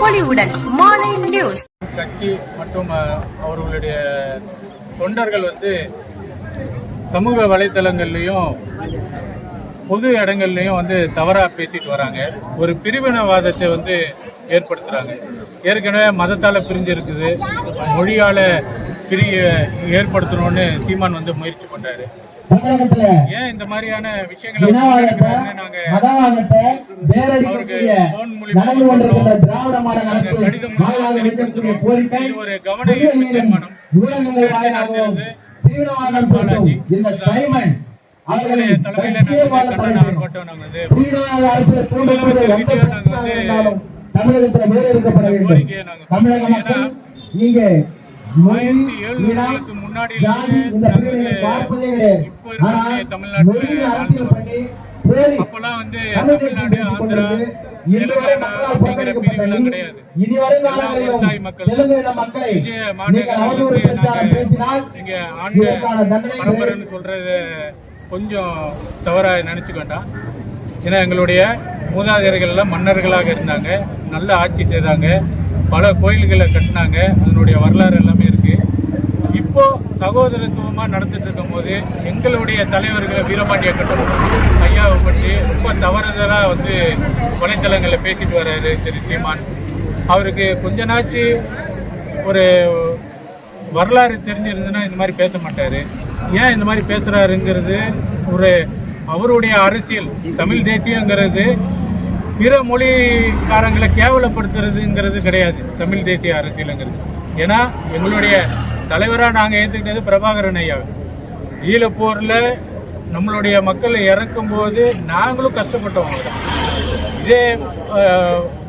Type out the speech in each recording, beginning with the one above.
பொலிவுடன் மாலை நியூஸ். கட்சி மற்றும் அவர்களுடைய தொண்டர்கள் வந்து சமூக வலைத்தளங்கள்லையும் பொது இடங்கள்லையும் வந்து தவறாக பேசிட்டு வராங்க. ஒரு பிரிவினவாதத்தை வந்து ஏற்படுத்துறாங்க. ஏற்கனவே மதத்தால் பிரிஞ்சு இருக்குது. மொழியால் பிரிய ஏற்படுத்தணும்னு சீமான் வந்து முயற்சி பண்றாரு. தமிழகத்துல ஏன் இந்த மாதிரியான விஷயங்களை நாங்க மதவாதத்தை மூலியமா நடந்து கொண்டிருக்கின்ற. திராவிட மாடல் அரசு கடிதம் மாநில வைக்கக்கூடிய கோரிக்கை இது ஒரு கவன. ஊடகங்கள் வாயிலாகவும். தீவிரவாதம் பேசும் இந்த சைமன் அவர்களை நாங்க நாங்க தீவிரவாத அரசு தூண்டக்கூடிய எந்த நாங்க தமிழகத்தில் வேறு வேண்டும் நாங்க தமிழக மக்கள் இங்க மொழி, இனம், ஜாதி இந்த பிரிவினை பார்ப்பதே கிடையாது ஆனால் மொழியின் அரசியல் பண்ணி தேசியம் தமிழ்நாடு பேசிக் ஆந்திரா கொண்டிருக்கு. இன்று வரை தெலுங்கானா மக்களால் புறக்கணிக்கப்பட்ட நீ- இனி வரும் காலங்களிலும். தெலுங்கு இன மக்களை நீங்கள் அவதூறு பிரச்சாரம் பேசினால் இதற்கான தண்டனை பரம்பரைன்னு சொல்றது கொஞ்சம் தவறா நினைச்சுக்க வேண்டாம் ஏன்னா எங்களுடைய மூதாதையர்கள் எல்லாம் மன்னர்களாக இருந்தாங்க நல்ல ஆட்சி செய்தாங்க பல கோயில்களை கட்டினாங்க. அதனுடைய வரலாறு எல்லாமே இருக்குது இப்போ சகோதரத்துவமாக நடந்துட்டு இருக்கும் போது எங்களுடைய தலைவர்களை வீரபாண்டிய கட்டணம் ஐயாவை பற்றி ரொம்ப தவறுதலாக வந்து வலைத்தளங்களில் பேசிட்டு வர்றாரு திரு சீமான். அவருக்கு கொஞ்ச நாச்சு ஒரு வரலாறு தெரிஞ்சிருந்துன்னா இந்த மாதிரி பேச மாட்டார். ஏன் இந்த மாதிரி பேசுகிறாருங்கிறது ஒரு அவருடைய அரசியல் தமிழ் தேசியங்கிறது பிற மொழிக்காரங்களை கேவலப்படுத்துறதுங்கிறது கிடையாது. தமிழ் தேசிய அரசியலுங்கிறது. ஏன்னா எங்களுடைய தலைவராக நாங்கள் ஏற்றுக்கிட்டது பிரபாகரன் ஐயா. ஈழப்போரில் நம்மளுடைய மக்கள் இறக்கும்போது நாங்களும் கஷ்டப்பட்டோம் இதே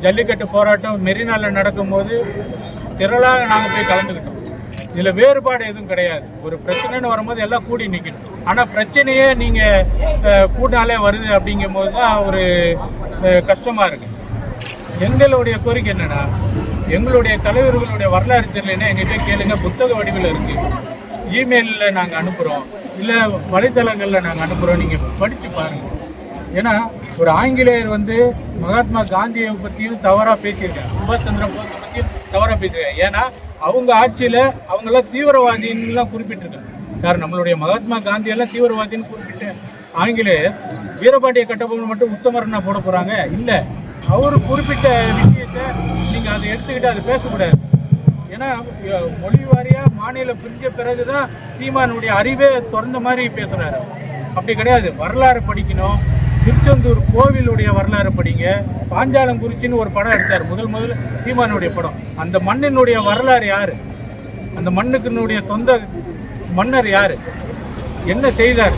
ஜல்லிக்கட்டு போராட்டம் மெரினாவில் நடக்கும்போது திரளாக நாங்கள் போய் கலந்துக்கிட்டோம். இதில் வேறுபாடு எதுவும் கிடையாது. ஒரு பிரச்சனைன்னு வரும்போது எல்லாம் கூடி நிற்கணும் ஆனால் பிரச்சனையே நீங்கள் கூட்டாலே வருது அப்படிங்கும்போது தான் ஒரு கஷ்டமாக இருக்குது இருக்கு. எங்களுடைய கோரிக்கை என்னன்னா எங்களுடைய தலைவர்களுடைய வரலாறு தெரியலன்னா எங்கிட்ட கேளுங்க புத்தக வடிவில் இருக்கு. இமெயிலில் நாங்கள் அனுப்புகிறோம் இல்லை வலைத்தளங்களில் நாங்கள் அனுப்புகிறோம் நீங்கள் படித்து பாருங்கள் ஏன்னா ஒரு ஆங்கிலேயர் வந்து மகாத்மா காந்தியை பற்றியும் தவறாக பேசியிருக்காங்க சுபாஷ் சந்திர போஸை பற்றியும் தவறாக பேசியிருக்காங்க ஏன்னா அவங்க ஆட்சியில் அவங்களாம் தீவிரவாதின்னுலாம் குறிப்பிட்டிருக்காங்க. சார் நம்மளுடைய மகாத்மா காந்தியெல்லாம் தீவிரவாதின்னு குறிப்பிட்டு ஆங்கிலேயர் வீரபாண்டிய கட்டபொம்மன் மட்டும் உத்தமரனா போட போகிறாங்க இல்லை அவர் குறிப்பிட்ட விஷயத்தை நீங்கள் அதை எடுத்துக்கிட்டு அதை பேசக்கூடாது. ஏன்னா மொழி வாரியா மாநிலம் பிரிஞ்ச பிறகுதான் சீமானுடைய அறிவே திறந்த மாதிரி பேசுறாரு அப்படி கிடையாது. வரலாறு படிக்கணும். திருச்செந்தூர் கோவிலுடைய வரலாறு படிங்க. பாஞ்சாலங்குறிச்சின்னு ஒரு படம் எடுத்தார். முதல் முதல் சீமானுடைய படம். அந்த மண்ணினுடைய வரலாறு யாரு? அந்த மண்ணுக்குனுடைய சொந்த மன்னர் யாரு? என்ன செய்தார்?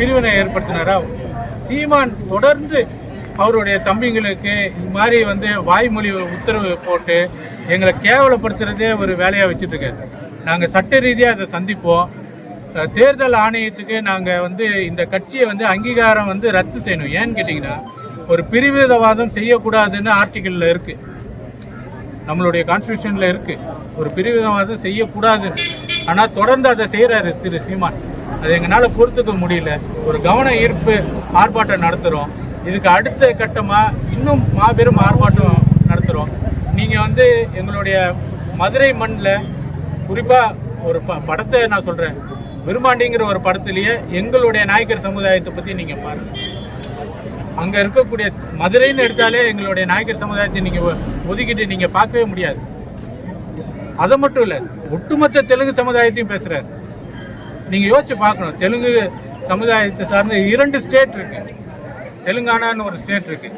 பிரிவினை ஏற்படுத்தினாரா? சீமான் தொடர்ந்து அவருடைய தம்பிங்களுக்கு இது மாதிரி வந்து வாய்மொழி உத்தரவு போட்டு எங்களை கேவலப்படுத்துறதே ஒரு வேலையாக வச்சுட்டு இருக்காரு நாங்கள் சட்ட ரீதியாக அதை சந்திப்போம். தேர்தல் ஆணையத்துக்கு நாங்கள் வந்து இந்த கட்சியை வந்து அங்கீகாரம் வந்து ரத்து செய்யணும். ஏன்னு கேட்டிங்கன்னா ஒரு பிரிவிதவாதம் செய்யக்கூடாதுன்னு ஆர்டிக்கலில் இருக்குது நம்மளுடைய கான்ஸ்டியூஷனில் இருக்குது ஒரு பிரிவிதவாதம் செய்யக்கூடாது ஆனால் தொடர்ந்து அதை செய்கிறாரு திரு சீமான். அது எங்களால் பொறுத்துக்க முடியல. ஒரு கவன ஈர்ப்பு ஆர்ப்பாட்டம் நடத்துகிறோம் இதுக்கு அடுத்த கட்டமாக இன்னும் மாபெரும் ஆர்ப்பாட்டம் நடத்துகிறோம் நீங்கள் வந்து எங்களுடைய மதுரை மண்ணில் குறிப்பாக ஒரு ப- படத்தை நான் சொல்கிறேன் விரும்பாண்டிங்கிற ஒரு படத்துலேயே எங்களுடைய நாயக்கர் சமுதாயத்தை பற்றி நீங்கள் பாருங்கள் அங்கே இருக்கக்கூடிய மதுரைன்னு எடுத்தாலே எங்களுடைய நாயக்கர் சமுதாயத்தை நீங்கள் ஒதுக்கிட்டு நீங்கள் பார்க்கவே முடியாது. அதை மட்டும் இல்லை ஒட்டுமொத்த தெலுங்கு சமுதாயத்தையும் பேசுகிறார் நீங்கள் யோசிச்சு பார்க்கணும். தெலுங்கு சமுதாயத்தை சார்ந்த இரண்டு ஸ்டேட் இருக்கு. தெலுங்கானான்னு ஒரு ஸ்டேட் இருக்கு.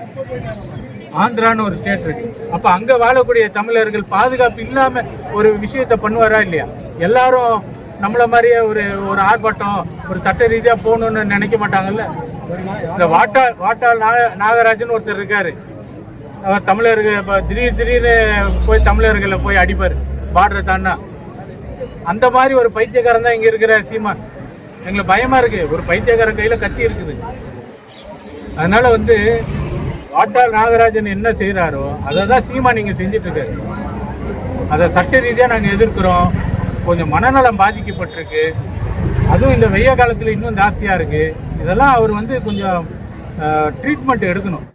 ஆந்திரான்னு ஒரு ஸ்டேட் இருக்கு. அப்போ அங்கே வாழக்கூடிய தமிழர்கள் பாதுகாப்பு இல்லாமல் ஒரு விஷயத்த பண்ணுவாரா இல்லையா? எல்லாரும் நம்மள மாதிரியே ஒரு ஒரு ஆர்ப்பாட்டம் ஒரு சட்ட ரீதியாக போகணும்னு நினைக்க மாட்டாங்கல்ல? இந்த வாட்டா வாட்டாள் நாக நாகராஜன் ஒருத்தர் இருக்காரு. அவர் தமிழர்கள் இப்போ திடீர் திடீர்னு போய் தமிழர்களை போய் அடிப்பார். பாடுறதான்னா அந்த மாதிரி ஒரு பைத்தியக்காரன் தான் இங்க இருக்கிற சீமான். எங்களுக்கு பயமா இருக்கு. ஒரு பைத்தியக்காரன் கையில கத்தி இருக்குது. அதனால வந்து வாட்டாள் நாகராஜன் என்ன செய்கிறாரோ அதை தான் சீமான் இங்க செஞ்சுட்டு இருக்காரு அதை சட்ட ரீதியாக நாங்கள் எதிர்க்கிறோம். கொஞ்சம் மனநலம் பாதிக்கப்பட்டிருக்கு. அதுவும் இந்த வெய்ய காலத்தில் இன்னும் ஜாஸ்தியாக இருக்குது இதெல்லாம் அவர் வந்து கொஞ்சம் ட்ரீட்மெண்ட் எடுக்கணும்.